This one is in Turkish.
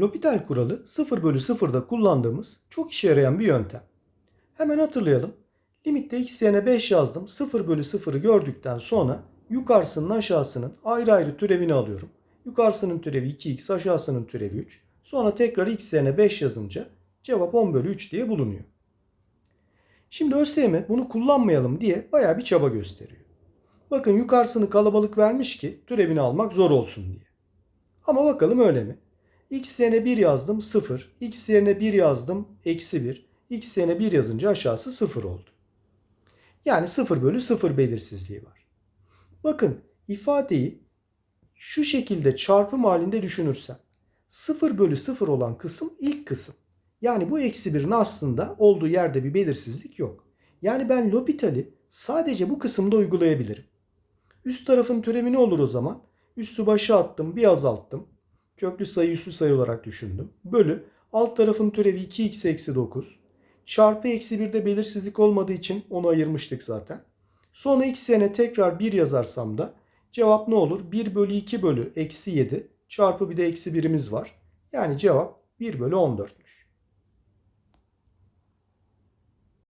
L'Hopital kuralı 0 bölü 0'da kullandığımız çok işe yarayan bir yöntem. Hemen hatırlayalım. Limitte x yerine 5 yazdım. 0 bölü 0'ı gördükten sonra yukarısının aşağısının ayrı ayrı türevini alıyorum. Yukarısının türevi 2x, aşağısının türevi 3. Sonra tekrar x yerine 5 yazınca cevap 10 bölü 3 diye bulunuyor. Şimdi ÖSYM bunu kullanmayalım diye bayağı bir çaba gösteriyor. Bakın yukarısını kalabalık vermiş ki türevini almak zor olsun diye. Ama bakalım öyle mi? X yerine 1 yazdım 0. x yerine 1 yazdım eksi 1. x yerine 1 yazınca aşağısı 0 oldu. Yani 0 bölü 0 belirsizliği var. Bakın ifadeyi şu şekilde çarpım halinde düşünürsem 0 bölü 0 olan kısım ilk kısım. Yani bu eksi 1'in aslında olduğu yerde bir belirsizlik yok. Yani ben L'Hopital'i sadece bu kısımda uygulayabilirim. Üst tarafın türevi ne olur o zaman? Üssü başa attım, bir azalttım. Köklü sayı üslü sayı olarak düşündüm. Bölü alt tarafın türevi 2x eksi 9. Çarpı eksi 1'de belirsizlik olmadığı için onu ayırmıştık zaten. Sonra x yerine tekrar 1 yazarsam da cevap ne olur? 1 bölü 2 bölü eksi 7 çarpı bir de eksi 1'imiz var. Yani cevap 1 bölü 14'müş.